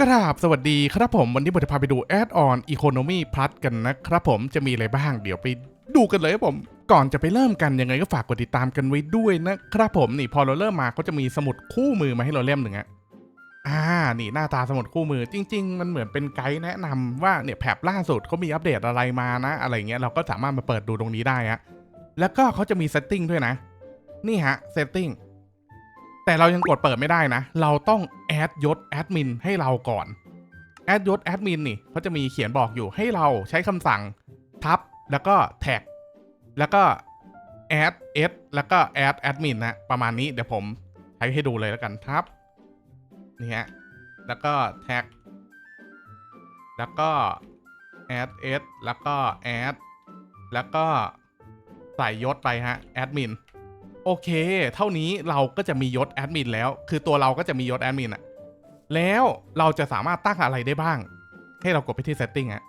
กราบสวัสดีครับผม วันนี้ผมจะพาไปดูแอดออนอีโคโนมีพลัสกันนะครับผมจะมีอะไรบ้างเดี๋ยวไปดูกันเลยครับผม ก่อนจะไปเริ่มกันยังไงก็ฝากกดติดตามกันไว้ด้วยนะครับผมนี่พอเราเริ่มมาเขาจะมีสมุดคู่มือมาให้เราเล่มหนึ่งอะอ่านี่หน้าตาสมุดคู่มือจริง ๆ มันเหมือนเป็นไกด์แนะนำว่าเนี่ยแผบล่าสุดเขามีอัปเดตอะไรมานะ อะไรเงี้ยเราก็สามารถมาเปิดดูตรงนี้ได้ฮะแล้วก็เขาจะมีเซตติ้งด้วยนะ นี่ฮะเซตติ้ง แต่เรายังกดเปิดไม่ได้นะ เราต้องแอดยศแอดมินให้เราก่อน แอดยศแอดมินนี่เขาจะมีเขียนบอกอยู่ให้เราใช้คำสั่งทับแล้วก็แท็กแล้วก็แอดเอสแล้วก็แอดแอดมินนะประมาณนี้เดี๋ยวผมใช้ให้ดูเลยแล้วกันทับนี่ฮะแล้วก็แท็กแล้วก็แอดเอสแล้วก็แอดแล้วก็ใส่ยศไปฮะแอดมิน โอเค เท่านี้เราก็จะมียศแอดมินแล้ว คือตัวเราก็จะมียศแอดมินอะแล้วเราจะสามารถตั้งอะไรได้บ้าง ให้เรากดไปที่ setting อะ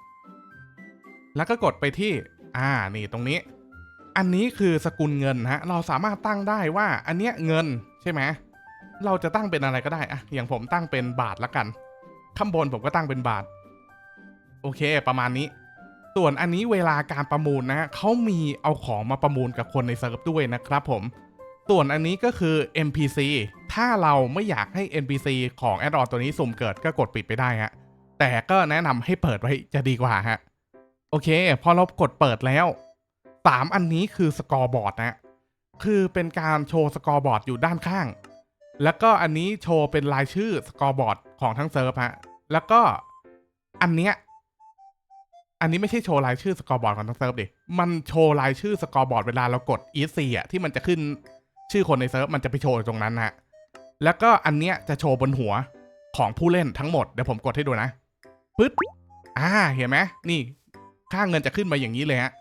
แล้วก็กดไปที่ อ่า นี่ตรงนี้ อันนี้คือสกุลเงินฮะ เราสามารถตั้งได้ว่า อันเนี้ยเงินใช่ไหม เราจะตั้งเป็นอะไรก็ได้อะอย่างผมตั้งเป็นบาทละกัน ข้างบนผมก็ตั้งเป็นบาท โอเค ประมาณนี้ ส่วนอันนี้เวลาการประมูลนะเขามีเอาของมาประมูลกับคนในเซิร์ฟด้วยนะครับผม ส่วนอันนี้ก็คือ NPC ถ้าเราไม่อยากให้ NPC ของแอดออนตัวนี้สุ่มเกิดก็กดปิดไปได้ฮะ แต่ก็แนะนำให้เปิดไว้จะดีกว่าฮะ โอเค พอเรากดเปิดแล้ว 3 อันนี้คือสกอร์บอร์ดนะ คือเป็นการโชว์สกอร์บอร์ดอยู่ด้านข้าง แล้วก็อันนี้โชว์เป็นรายชื่อสกอร์บอร์ดของทั้งเซิร์ฟฮะ แล้วก็อันเนี้ยอันนี้ไม่ใช่โชว์รายชื่อสกอร์บอร์ดของทั้งเซิร์ฟดิ มันโชว์รายชื่อสกอร์บอร์ดเวลาเรากด e 4อะที่มันจะขึ้น ชื่อคนในเซิร์ฟมันจะไปโชว์ตรงนั้นนะฮะแล้วก็อันเนี้ยจะโชว์บนหัวของผู้เล่นทั้งหมดเดี๋ยวผมกดให้ดูนะปึ๊ดอ่าเห็นไหมนี่ค่าเงินจะขึ้นมาอย่างนี้เลยฮะ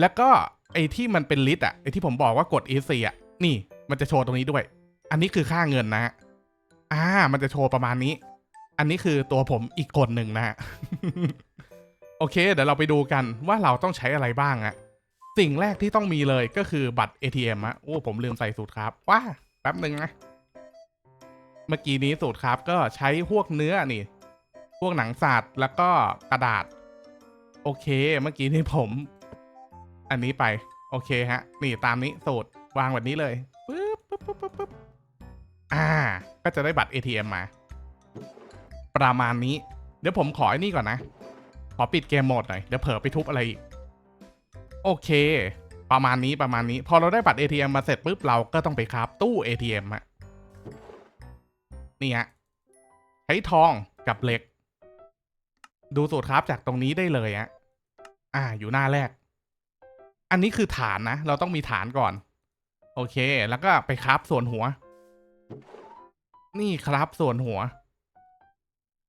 แล้วก็ไอ้ที่มันเป็นลิสต์อะไอ้ที่ผมบอกว่ากด e 4อะนี่มันจะโชว์ตรงนี้ด้วย อันนี้คือค่าเงินนะฮะอ่า มันจะโชว์ประมาณนี้ อันนี้คือตัวผมอีกคนหนึ่งนะฮะโอเค เดี๋ยวเราไปดูกันว่าเราต้องใช้อะไรบ้างอะ สิ่งแรกที่ต้องมีเลยก็คือบัตร ATM อะโอ้ผมลืมใส่สูตรครับ ว้าแป๊บหนึ่งนะ เมื่อกี้นี้สูตรครับก็ใช้พวกเนื้อนี่ พวกหนังสัตว์แล้วก็กระดาษ โอเค เมื่อกี้นี้ผม อันนี้ไป โอเคฮะ นี่ตามนี้สูตรวางแบบนี้เลยปึ๊บปึ๊บปึ๊บปึ๊บปึ๊บอ่า ก็จะได้บัตร ATM มา ประมาณนี้ เดี๋ยวผมขอไอ้นี่ก่อนนะ ขอปิดเกมโหมดหน่อย เดี๋ยวเผลอไปทุบอะไรอีก โอเค ประมาณนี้ประมาณนี้ พอเราได้บัตร ATM มาเสร็จปุ๊บเราก็ต้องไปคราฟตู้ ATM ฮะนี่ฮะใช้ทองกับเหล็ก ดูสูตรครับจากตรงนี้ได้เลยฮะอ่า อยู่หน้าแรก อันนี้คือฐานนะ เราต้องมีฐานก่อน โอเค แล้วก็ไปคราฟส่วนหัว นี่ครับส่วนหัว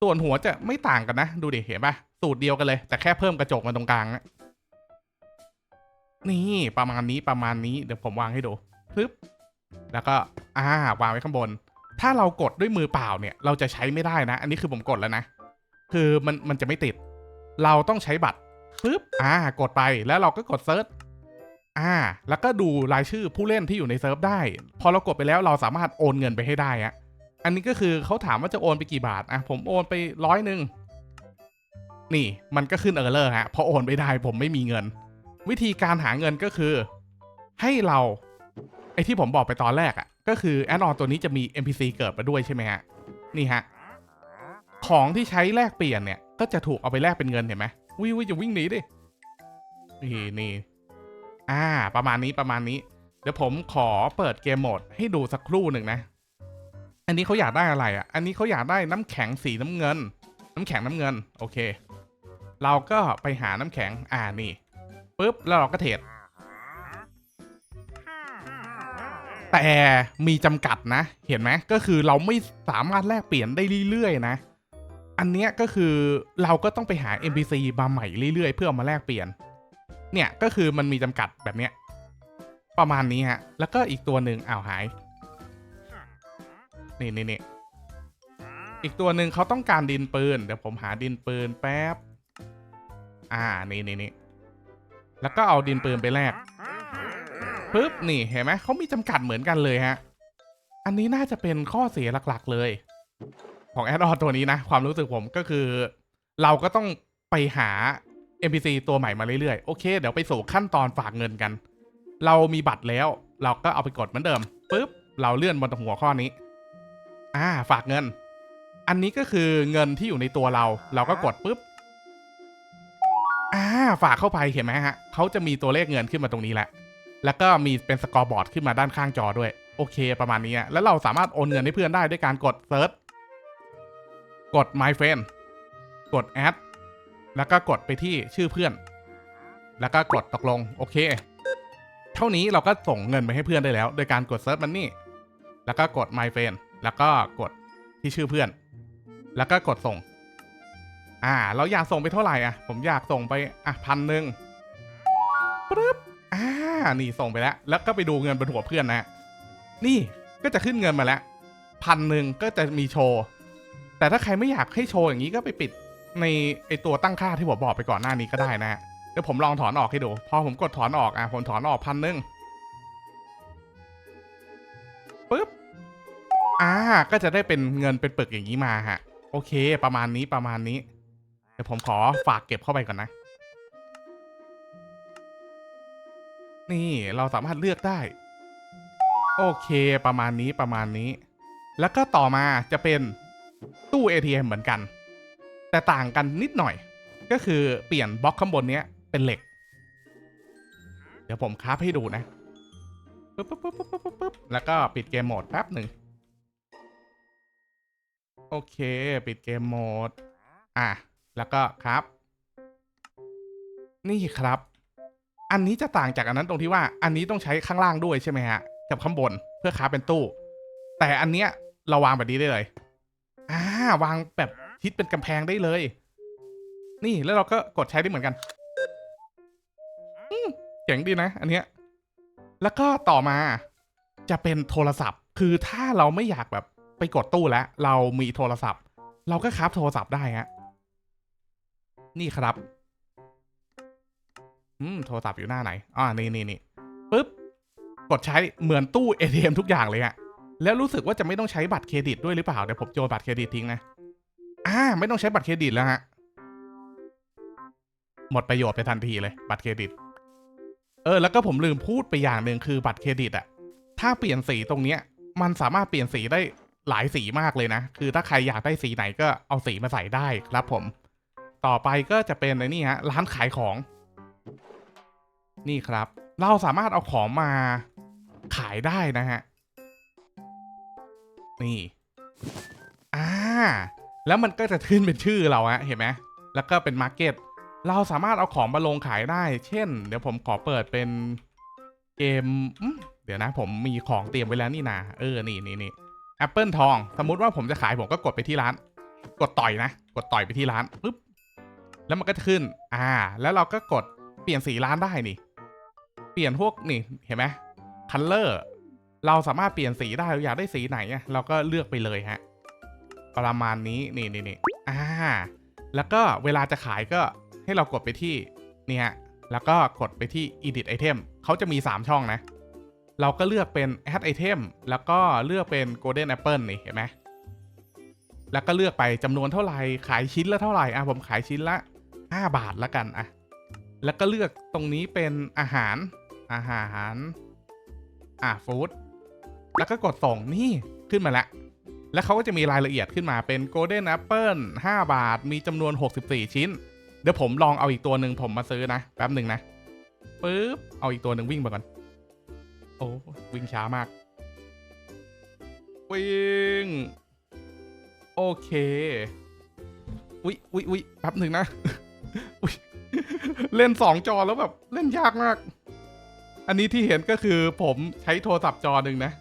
ส่วนหัวจะไม่ต่างกันนะ ดูดิเห็นปะสูตรเดียวกันเลย แต่แค่เพิ่มกระจกมาตรงกลางนะ นี่ประมาณนี้ประมาณนี้เดี๋ยวผมวางให้ดูปึ๊บแล้วก็อ่าวางไว้ข้างบน ถ้าเรากดด้วยมือเปล่าเนี่ย เราจะใช้ไม่ได้นะ อันนี้คือผมกดแล้วนะ คือมันมันจะไม่ติด เราต้องใช้บัตรปึ๊บอ่ากดไปแล้วเราก็กดเซิร์ชอ่า แล้วก็ดูรายชื่อผู้เล่นที่อยู่ในเซิร์ฟได้ พอเรากดไปแล้วเราสามารถโอนเงินไปให้ได้อะอันนี้ก็คือเขาถามว่าจะโอนไปกี่บาทอะผมโอนไปร้อยหนึ่งนี่มันก็ขึ้นเออร์เลอร์ฮะเพราะโอนไม่ได้ผมไม่มีเงิน วิธีการหาเงินก็คือ ให้เราไอที่ผมบอกไปตอนแรกอะ่ะ ก็คือแอดออนตัวนี้จะมี NPC เกิดมาด้วยใช่ไหมฮะ นี่ฮะ ของที่ใช้แลกเปลี่ยนเนี่ย ก็จะถูกเอาไปแลกเป็นเงินเห็นไหมวิวจะวิ่งหนีดินี่นี่อ่า ประมาณนี้ประมาณนี้ เดี๋ยวผมขอเปิดเกมโหมดให้ดูสักครู่หนึ่งนะ อันนี้เขาอยากได้อะไรอะ อันนี้เขาอยากได้น้ำแข็งสีน้ำเงิน น้ำแข็งน้ำเงิน โอเค เราก็ไปหาน้ำแข็ง อ่านี่ ปุ๊บ แล้วเราก็เทรดแต่มีจำกัดนะ เห็นไหมก็คือเราไม่สามารถแลกเปลี่ยนได้เรื่อยๆนะ อันเนี้ยก็คือเราก็ต้องไปหา NPC มาใหม่เรื่อยๆ เพื่อเอามาแลกเปลี่ยน เนี่ยก็คือมันมีจำกัดแบบเนี้ยประมาณนี้ฮะ แล้วก็อีกตัวหนึ่งอ้าวหาย นี่นี่นี่อีกตัวหนึ่งเขาต้องการดินปืน เดี๋ยวผมหาดินปืนแป๊บ อ่า นี่นี่นี่ แล้วก็เอาดินปืนไปแลกปึ๊บนี่เห็นไหมเขามีจำกัดเหมือนกันเลยฮะ อันนี้น่าจะเป็นข้อเสียหลักๆเลย ของแอดออนตัวนี้นะ ความรู้สึกผมก็คือ เราก็ต้องไปหา NPC ตัวใหม่มาเรื่อยๆ โอเค เดี๋ยวไปสู่ขั้นตอนฝากเงินกัน เรามีบัตรแล้ว เราก็เอาไปกดเหมือนเดิมปุ๊บเราเลื่อนบนหัวข้อนี้ อ่า ฝากเงิน อันนี้ก็คือเงินที่อยู่ในตัวเรา เราก็กดปุ๊บ อ่าฝากเข้าไปเห็นไหมฮะเขาจะมีตัวเลขเงินขึ้นมาตรงนี้แหละแล้วก็มีเป็นสกอร์บอร์ดขึ้นมาด้านข้างจอด้วย โอเค ประมาณนี้อะแล้วเราสามารถโอนเงินให้เพื่อนได้ด้วยการกดเซิร์ชกด my friend กด add แล้วก็กดไปที่ชื่อเพื่อน แล้วก็กดตกลงโอเค เท่านี้เราก็ส่งเงินไปให้เพื่อนได้แล้ว โดยการกด search money แล้วก็กด my friend แล้วก็กดที่ชื่อเพื่อน แล้วก็กดส่ง อ่า เราอยากส่งไปเท่าไหร่อะ ผมอยากส่งไปอะพันหนึ่งปึ๊บอ่านี่ส่งไปแล้ว แล้วก็ไปดูเงินบนหัวเพื่อนนะ นี่ก็จะขึ้นเงินมาแล้วพันหนึ่งก็จะมีโชว์ แต่ถ้าใครไม่อยากให้โชว์อย่างนี้ก็ไปปิดในไอตัวตั้งค่าที่ผมบอกไปก่อนหน้านี้ก็ได้นะฮะเดี๋ยวผมลองถอนออกให้ดู พอผมกดถอนออกอะผมถอนออกพันหนึ่งปึ๊บ อ่า ก็จะได้เป็นเงินเป็นปึกอย่างนี้มาฮะ โอเค ประมาณนี้ประมาณนี้ ดี๋ยวผมขอฝากเก็บเข้าไปก่อนนะ นี่เราสามารถเลือกได้ โอเคประมาณนี้ประมาณนี้ แล้วก็ต่อมาจะเป็นตู้ ATM เหมือนกัน แต่ต่างกันนิดหน่อย ก็คือเปลี่ยนบล็อกข้างบนนี้เป็นเหล็ก เดี๋ยวผมคราฟให้ดูนะปึ๊บปึ๊บปึ๊บปึ๊บปึ๊บปึ๊บแล้วก็ปิดเกมโหมดแป๊บหนึ่ง โอเค ปิดเกมโหมด อะ แล้วก็ครับ นี่ครับ อันนี้จะต่างจากอันนั้นตรงที่ว่า อันนี้ต้องใช้ข้างล่างด้วยใช่ไหมฮะ กับข้างบนเพื่อค้าเป็นตู้ แต่อันเนี้ยเราวางแบบนี้ได้เลย อ่าวางแบบทิศเป็นกำแพงได้เลย นี่แล้วเราก็กดใช้ได้เหมือนกันอืมเจ๋งดีนะ อันเนี้ย แล้วก็ต่อมาจะเป็นโทรศัพท์ คือถ้าเราไม่อยากแบบไปกดตู้แล้ว เรามีโทรศัพท์ เราก็คราฟโทรศัพท์ได้ฮะ นี่ครับ อืม โทรศัพท์อยู่หน้าไหน อ่า นี่นี่นี่ปึ๊บ กดใช้เหมือนตู้ ATM ทุกอย่างเลยอะแล้วรู้สึกว่าจะไม่ต้องใช้บัตรเครดิตด้วยหรือเปล่า เดี๋ยวผมโจนบัตรเครดิตทิ้งนะ อ่า ไม่ต้องใช้บัตรเครดิตแล้วฮะ หมดประโยชน์ไปทันทีเลย บัตรเครดิต เออ แล้วก็ผมลืมพูดไปอย่างหนึ่งคือบัตรเครดิตอะถ้าเปลี่ยนสีตรงเนี้ย มันสามารถเปลี่ยนสีได้หลายสีมากเลยนะ คือถ้าใครอยากได้สีไหนก็เอาสีมาใส่ได้ครับผม ต่อไปก็จะเป็นไอ้นี่ฮะร้านขายของ นี่ครับ เราสามารถเอาของมาขายได้นะฮะ นี่อ่าแล้วมันก็จะขึ้นเป็นชื่อเราฮะเห็นไหมแล้วก็เป็นมาร์เก็ตเราสามารถเอาของมาลงขายได้ เช่น เดี๋ยวผมขอเปิดเป็นเกมเดี๋ยวนะ ผมมีของเตรียมไว้แล้วนี่นาเออนี่นี่นี่แอปเปิลทอง สมมุติว่าผมจะขายผมก็กดไปที่ร้าน กดต่อยนะ กดต่อยไปที่ร้านปุ๊บ แล้วมันก็จะขึ้น อ่า แล้วเราก็กดเปลี่ยนสีร้านได้นี่ เปลี่ยนพวกนี่เห็นไหมคัลเลอร์เราสามารถเปลี่ยนสีได้เราอยากได้สีไหนเราก็เลือกไปเลยฮะ ประมาณนี้นี่นี่นี่อ่า แล้วก็เวลาจะขายก็ให้เรากดไปที่นี่ฮะแล้วก็กดไปที่ edit item เขาจะมี 3 ช่องนะ เราก็เลือกเป็น add item แล้วก็เลือกเป็น golden apple นี่เห็นไหมแล้วก็เลือกไปจำนวนเท่าไหร่ขายชิ้นละเท่าไหร่อะผมขายชิ้นละ 5 บาทละกันอะแล้วก็เลือกตรงนี้เป็นอาหารอาหารอะฟู้ดแล้วก็กดส่งนี่ขึ้นมาแล้วแล้วเขาก็จะมีรายละเอียดขึ้นมาเป็น Golden Apple 5บาท มีจำนวน 64 ชิ้น เดี๋ยวผมลองเอาอีกตัวหนึ่งผมมาซื้อนะ แป๊บหนึ่งนะปึ๊บ เอาอีกตัวหนึ่งวิ่งมาก่อน โอ้วิ่งช้ามาก วิ่ง โอเค อุ๊ยอุ๊ยอุ๊ยแป๊บหนึ่งนะ อุ๊ยเล่นสองจอแล้วแบบเล่นยากมาก อันนี้ที่เห็นก็คือผมใช้โทรศัพท์จอหนึ่งนะ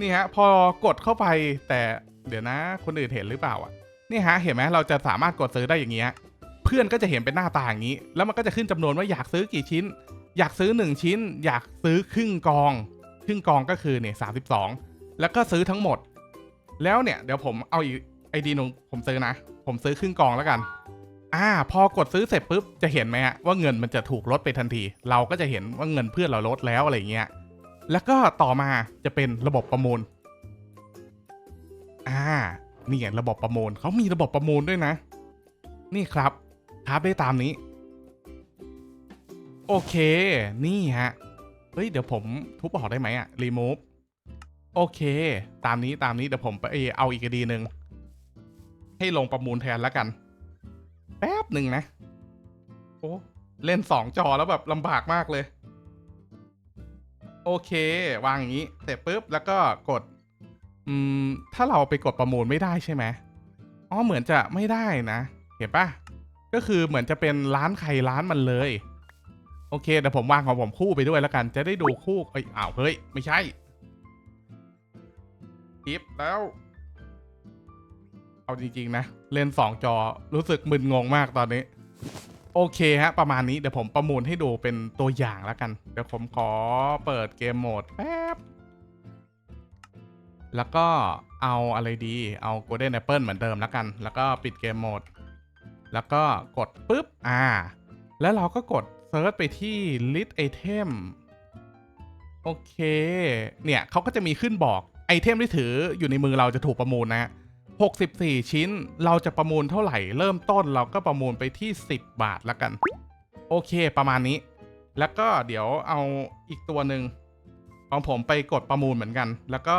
นี่ฮะ พอกดเข้าไปแต่เดี๋ยวนะ คนอื่นเห็นหรือเปล่าอะ นี่ฮะ เห็นไหมเราจะสามารถกดซื้อได้อย่างเงี้ย เพื่อนก็จะเห็นเป็นหน้าตาอย่างนี้ แล้วมันก็จะขึ้นจำนวนว่าอยากซื้อกี่ชิ้น อยากซื้อ 1 ชิ้น อยากซื้อครึ่งกอง ครึ่งกองก็คือเนี่ยสาแล้วก็ซื้อทั้งหมด แล้วเนี่ยเดี๋ยวผมเอาอีกไอดีนงผมซื้อนะ ผมซื้อครึ่งกองแล้วกัน อ่าพอกดซื้อเสร็จปุ๊บจะเห็นไหมฮะว่าเงินมันจะถูกลดไปทันที เราก็จะเห็นว่าเงินเพื่อนเราลดแล้วอะไรเงี้ยแล้วก็ต่อมาจะเป็นระบบประมูลอ่านี่ไงระบบประมูลเขามีระบบประมูลด้วยนะ นี่ครับครับได้ตามนี้ โอเค นี่ฮะเฮ้ยเดี๋ยวผมทุบออกได้ไหมอะ remove โอเค ตามนี้ตามนี้เดี๋ยวผมไปเอาอีกดีหนึ่งให้ลงประมูลแทนแล้วกัน แป๊บหนึ่งนะ โอ้เล่นสองจอแล้วแบบลำบากมากเลย โอเค วางอย่างนี้ เสร็จปุ๊บ แล้วก็กด อืม ถ้าเราไปกดประมูลไม่ได้ใช่ไหมอ๋อเหมือนจะไม่ได้นะ เห็นปะก็คือเหมือนจะเป็นร้านใครร้านมันเลย โอเคเดี๋ยวผมวางของผมคู่ไปด้วยแล้วกัน จะได้ดูคู่เอ้ยอ้าวเฮ้ย ไม่ใช่คลิปแล้ว เอาจริงๆนะ เล่นสองจอรู้สึกมึนงงมากตอนนี้ โอเคฮะ ประมาณนี้เดี๋ยวผมประมูลให้ดูเป็นตัวอย่างแล้วกัน เดี๋ยวผมขอเปิดเกมโหมดแป๊บ แล้วก็เอาอะไรดี เอา Golden Apple เหมือนเดิมแล้วกัน แล้วก็ปิดเกมโหมด แล้วก็กดปุ๊บ อ่า แล้วเราก็กดเซิร์ชไปที่ list item โอเค เนี่ยเขาก็จะมีขึ้นบอกไอเทมที่ถืออยู่ในมือเราจะถูกประมูลนะ 64 ชิ้น เราจะประมูลเท่าไหร่ เริ่มต้นเราก็ประมูลไปที่ 10 บาทแล้วกัน โอเคประมาณนี้ แล้วก็เดี๋ยวเอาอีกตัวหนึ่งของผมไปกดประมูลเหมือนกัน แล้วก็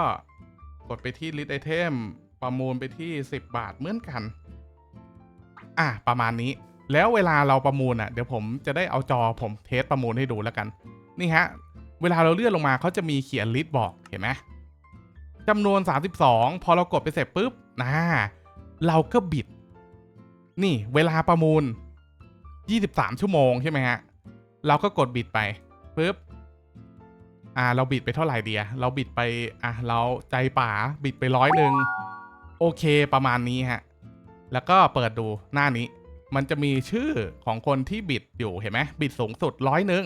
กดไปที่ list item ประมูลไปที่ 10 บาทเหมือนกัน อะประมาณนี้ แล้วเวลาเราประมูลอะ เดี๋ยวผมจะได้เอาจอผมเทสประมูลให้ดูแล้วกัน นี่ฮะ เวลาเราเลื่อนลงมาเขาจะมีเขียนลิสต์บอกเห็นไหมจำนวน 32 พอเรากดไปเสร็จปุ๊บ นะเราก็บิด นี่เวลาประมูล 23 ชั่วโมงใช่ไหมฮะ เราก็กดบิดไปปุ๊บอ่า เราบิดไปเท่าไหร่เดียเราบิดไป อะ เราใจป่าบิดไปร้อยหนึ่งโอเคประมาณนี้ฮะ แล้วก็เปิดดูหน้านี้ มันจะมีชื่อของคนที่บิดอยู่เห็นไหมบิดสูงสุดร้อยหนึ่ง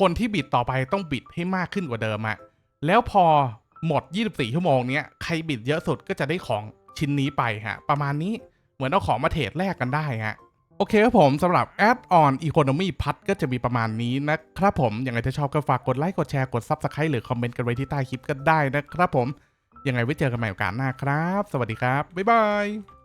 คนที่บิดต่อไปต้องบิดให้มากขึ้นกว่าเดิมอะแล้วพอหมด 24 ชั่วโมงเนี้ย ใครบิดเยอะสุดก็จะได้ของชิ้นนี้ไปฮะ ประมาณนี้เหมือนเอาของมาเทรดแลกกันได้ฮะโอเคครับผมสำหรับ Add on Economy พัดก็จะมีประมาณนี้นะครับผมยังไงถ้าชอบก็ฝากกดไลค์กดแชร์กด Subscribe หรือคอมเมนต์กันไว้ที่ใต้คลิปก็ได้นะครับผมยังไงไว้เจอกันใหม่โอกาสหน้าครับ สวัสดีครับ บ๊ายบาย